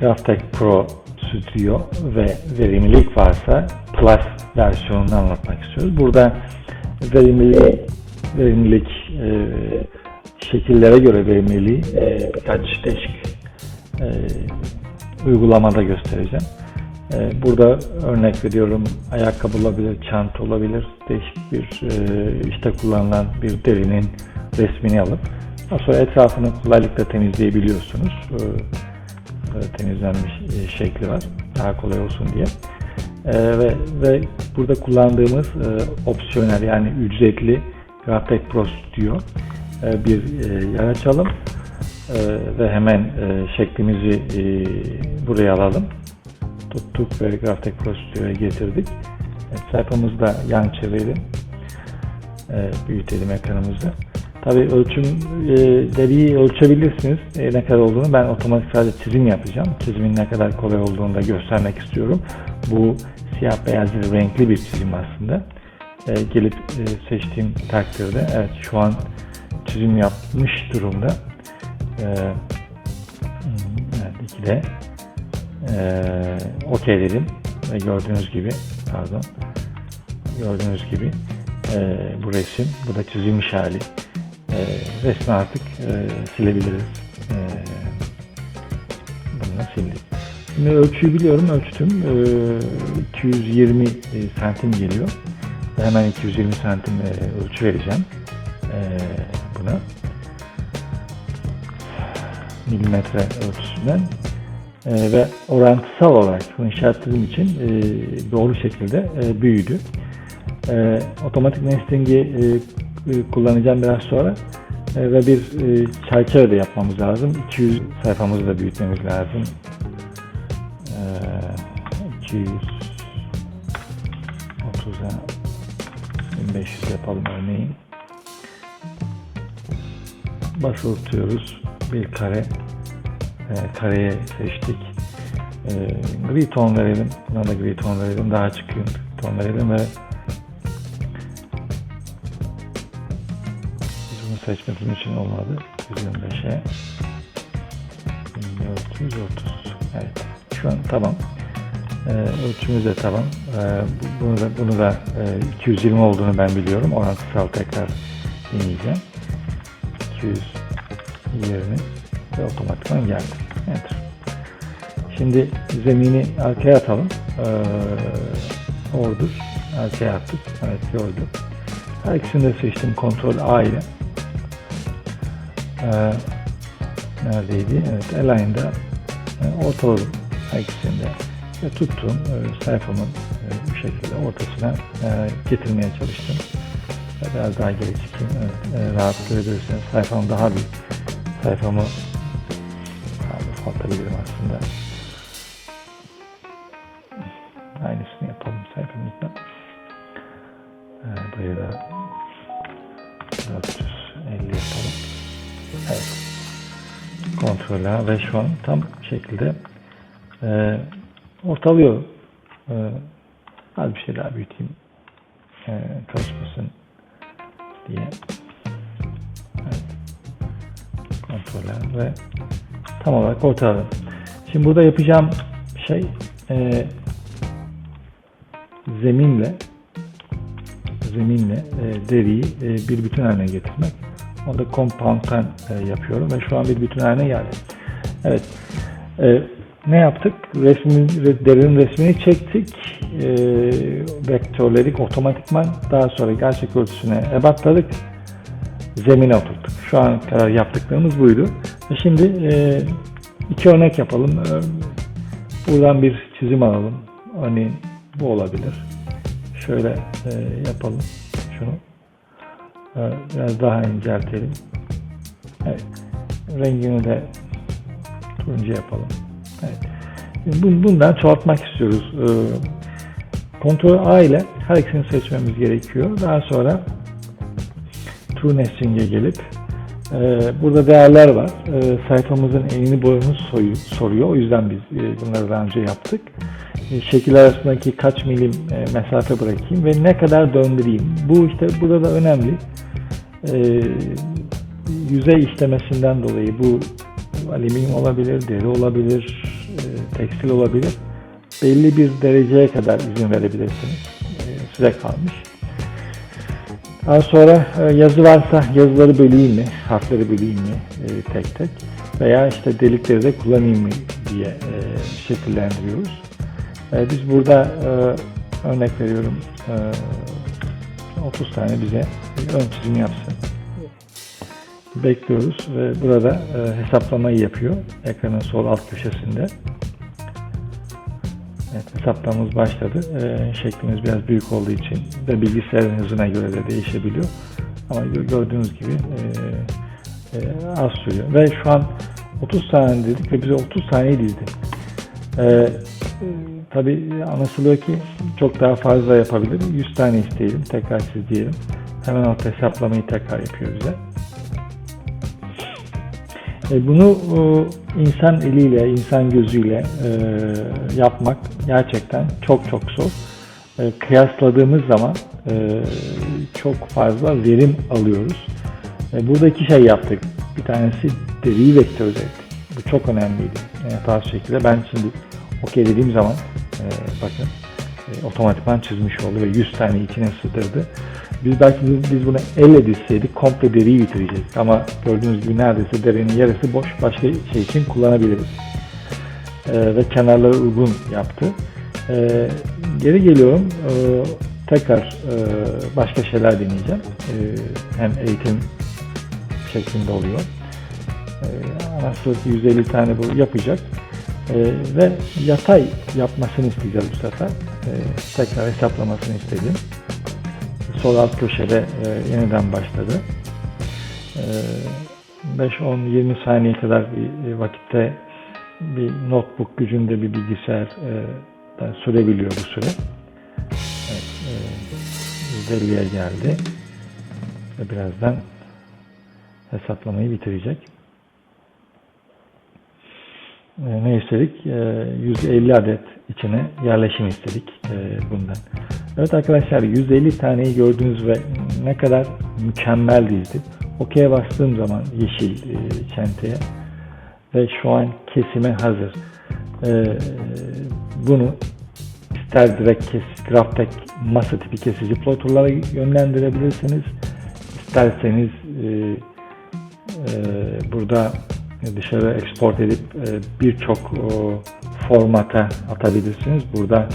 GrafTech Pro Studio ve verimlilik varsa Plus versiyonunu anlatmak istiyoruz. Burada verimlilik, verimlilik e, şekillere göre verimliliği e, birkaç değişik e, uygulamada göstereceğim. E, burada örnek veriyorum ayakkabı olabilir, çanta olabilir, değişik bir e, işte kullanılan bir derinin resmini alıp sonra etrafını kolaylıkla temizleyebiliyorsunuz. E, temizlenmiş e, şekli var. Daha kolay olsun diye. E, ve, ve burada kullandığımız e, opsiyonel yani ücretli GrafTech Pro Studio e, bir e, yer açalım e, ve hemen e, şeklimizi e, buraya alalım. Tuttuk ve GrafTech Pro Studio'ya getirdik. Evet, sayfamızda yan çevirelim. E, büyütelim ekranımızı. Tabii ölçüm e, deriyi ölçebilirsiniz. E, ne kadar olduğunu ben otomatik sadece çizim yapacağım. Çizimin ne kadar kolay olduğunu da göstermek istiyorum. Bu siyah beyaz bir renkli bir çizim aslında. E, gelip seçtiğim takdirde evet şu an çizim yapmış durumda. Evet, iki de okey dedim ve gördüğünüz gibi pardon gördüğünüz gibi bu resim bu da çizilmiş hali resmi artık e, silebiliriz. E, bunu sildik. Şimdi ölçüyü biliyorum ölçtüm. E, 220 santim geliyor. Hemen 220 santim e, ölçü vereceğim e, buna. Milimetre ölçüsünden. E, ve orantısal olarak bunu işaretlediğim için e, doğru şekilde e, büyüdü. E, otomatik nesting'i e, kullanacağım biraz sonra e, ve bir e, çerçeve de yapmamız lazım. 200 sayfamızı da büyütmemiz lazım. E, 230'a 1500 yapalım örneğin. Başvurutuyoruz. Bir kare e, kareye seçtik. E, gri ton verelim. Buna da gri ton verelim. Daha açık ton verelim ve seçmemiz için olmadı. 125'e 1430 Evet. Şu an tamam. E, ölçümüz de tamam. E, bunu da, bunu da e, 220 olduğunu ben biliyorum. Orantısal tekrar deneyeceğim. 220 ve otomatikman geldi. Enter. Şimdi zemini arkaya atalım. Ee, ordur. Arkaya attık. Evet gördüm. Her ikisini de seçtim. Kontrol A ile. Ee, neredeydi? Evet Align'da e, ortaladım. Her ikisini de. Ve. E, sayfamın e, bu şekilde ortasına e, getirmeye çalıştım. Biraz daha geri çıkayım. Evet, e, rahat görebilirsiniz. Sayfam daha büyük. Sayfamı atabilirim aslında. Aynısını yapalım sayfamızda. Ee, buraya da Evet. Kontrol A ve şu an tam şekilde e, ortalıyor. E, az bir şey daha büyüteyim. E, karışmasın diye. Evet. Kontrol A ve tam olarak ortaladım. Şimdi burada yapacağım şey e, zeminle zeminle e, deriyi e, bir bütün haline getirmek. Onu da compound'dan e, yapıyorum ve şu an bir bütün haline geldi. Evet. E, ne yaptık? Resmin, derinin resmini çektik. E, vektörledik otomatikman. Daha sonra gerçek ölçüsüne ebatladık. Zemine oturttuk. Şu an kadar yaptıklarımız buydu. Şimdi e, iki örnek yapalım. E, buradan bir çizim alalım. Örneğin bu olabilir. Şöyle e, yapalım şunu. E, biraz daha inceltelim. Evet. Rengini de turuncu yapalım. Evet. Bundan çoğaltmak istiyoruz. E, Ctrl A ile her ikisini seçmemiz gerekiyor. Daha sonra True Nesting'e gelip ee, burada değerler var. Ee, sayfamızın enini boyunu soruyor. O yüzden biz e, bunları daha önce yaptık. Ee, şekil arasındaki kaç milim e, mesafe bırakayım ve ne kadar döndüreyim. Bu işte burada da önemli. Yüzey işlemesinden dolayı bu alüminyum olabilir, deri olabilir, tekstil olabilir. Belli bir dereceye kadar izin verebilirsiniz. E, kalmış. Daha sonra e, yazı varsa yazıları böleyim mi, harfleri böleyim mi e, tek tek veya işte delikleri de kullanayım mı diye e, şekillendiriyoruz. E, biz burada e, örnek veriyorum e, 30 tane bize ön çizim yapsın. Bekliyoruz ve burada e, hesaplamayı yapıyor ekranın sol alt köşesinde. Evet, hesaplamamız başladı. Şeklimiz biraz büyük olduğu için de bilgisayarın hızına göre de değişebiliyor. Ama gö- gördüğünüz gibi e, e, az sürüyor. Ve şu an 30 tane dedik ve bize 30 taneyi dizdi. Ee, e, tabii anlaşılıyor ki çok daha fazla yapabilir. 100 tane isteyelim. Tekrar siz diyelim. Hemen alt hesaplamayı tekrar yapıyor bize. E, Bunu e, insan eliyle, insan gözüyle e, yapmak gerçekten çok çok zor. E, Kıyasladığımız zaman e, çok fazla verim alıyoruz. E, Burada iki şey yaptık. Bir tanesi deriyi vektörize ettik. Bu çok önemliydi. E, hatasız şekilde ben şimdi okey dediğim zaman e, bakın e, otomatikman çizmiş oldu ve 100 tane içine sığdırdı. Biz belki biz, biz bunu elle dizseydik komple deriyi bitirecektik ama gördüğünüz gibi neredeyse derinin yarısı boş başka şey için kullanabiliriz. Ee, ve kenarları uygun yaptı. Ee, geri geliyorum. Ee, tekrar e, başka şeyler deneyeceğim. Ee, hem eğitim şeklinde oluyor. Nasıl ki 150 tane bu yapacak. Ee, ve yatay yapmasını isteyeceğiz bu sefer. Ee, tekrar hesaplamasını istedim sol alt köşede e, yeniden başladı. E, 5-10-20 saniye kadar bir vakitte bir notebook gücünde bir bilgisayar e, sürebiliyor bu süre. Evet, e, 150'ye geldi. Ve birazdan hesaplamayı bitirecek. E, ne istedik? E, 150 adet içine yerleşim istedik e, bundan. Evet arkadaşlar 150 taneyi gördünüz ve ne kadar mükemmel dizdi. OK'ye bastığım zaman yeşil e, çenteye ve şu an kesime hazır. E, bunu ister direkt kes, graftek masa tipi kesici ploturlara yönlendirebilirsiniz. İsterseniz e, e, burada dışarı export edip e, birçok formata atabilirsiniz. Burada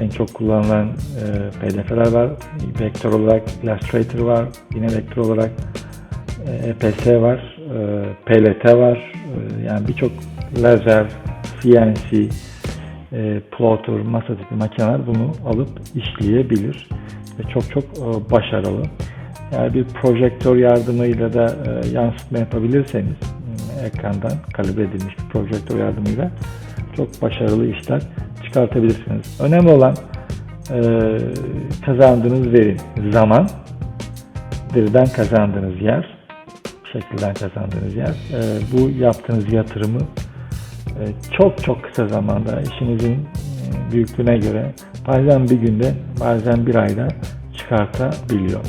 en çok kullanılan e, PDF'ler var. Vektör olarak Illustrator var. Yine vektör olarak e, EPS var. E, PLT var. E, yani birçok lazer, CNC, e, plotter, masa tipi makineler bunu alıp işleyebilir. Ve çok çok e, başarılı. Yani bir projektör yardımıyla da e, yansıtma yapabilirseniz e, ekrandan kalibre edilmiş bir projektör yardımıyla çok başarılı işler çıkartabilirsiniz. Önemli olan e, kazandığınız verim, zaman, deriden kazandığınız yer, şekilden kazandığınız yer. E, bu yaptığınız yatırımı e, çok çok kısa zamanda işinizin e, büyüklüğüne göre bazen bir günde, bazen bir ayda çıkartabiliyor.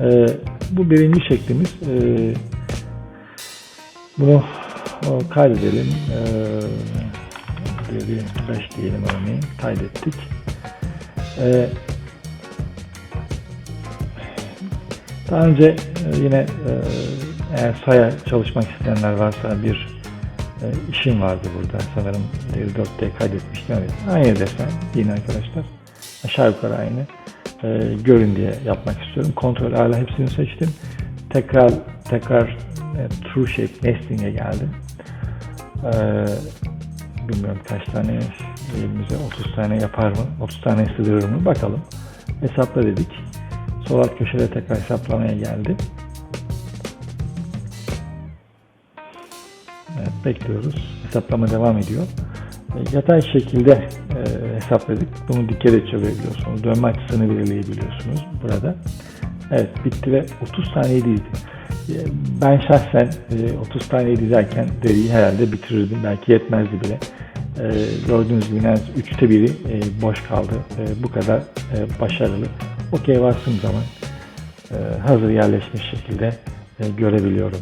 E, bu birinci şeklimiz. E, bunu kaydedelim. E, diye bir 5 diyelim örneğin kaydettik. Ee, daha önce e, yine e, eğer saya çalışmak isteyenler varsa bir e, işim vardı burada. Sanırım 4D kaydetmiştim. Evet. Aynı desen yine arkadaşlar. Aşağı yukarı aynı. E, görün diye yapmak istiyorum. Kontrol hala hepsini seçtim. Tekrar tekrar e, True Shape Nesting'e geldim. E, bilmiyorum kaç tane elimize 30 tane yapar mı? 30 tane sığdırır mı? Bakalım. Hesapla dedik. Sol alt köşede tekrar hesaplamaya geldi. Evet, bekliyoruz. Hesaplama devam ediyor. E, yatay şekilde e, hesapladık. Bunu dike de çevirebiliyorsunuz. Dönme açısını belirleyebiliyorsunuz burada. Evet bitti ve 30 saniye dizdi. E, ben şahsen e, 30 tane dizerken deriyi herhalde bitirirdim. Belki yetmezdi bile. E, gördüğünüz gibi en az üçte biri e, boş kaldı. E, bu kadar e, başarılı. Okey bastığım zaman e, hazır yerleşmiş şekilde e, görebiliyorum.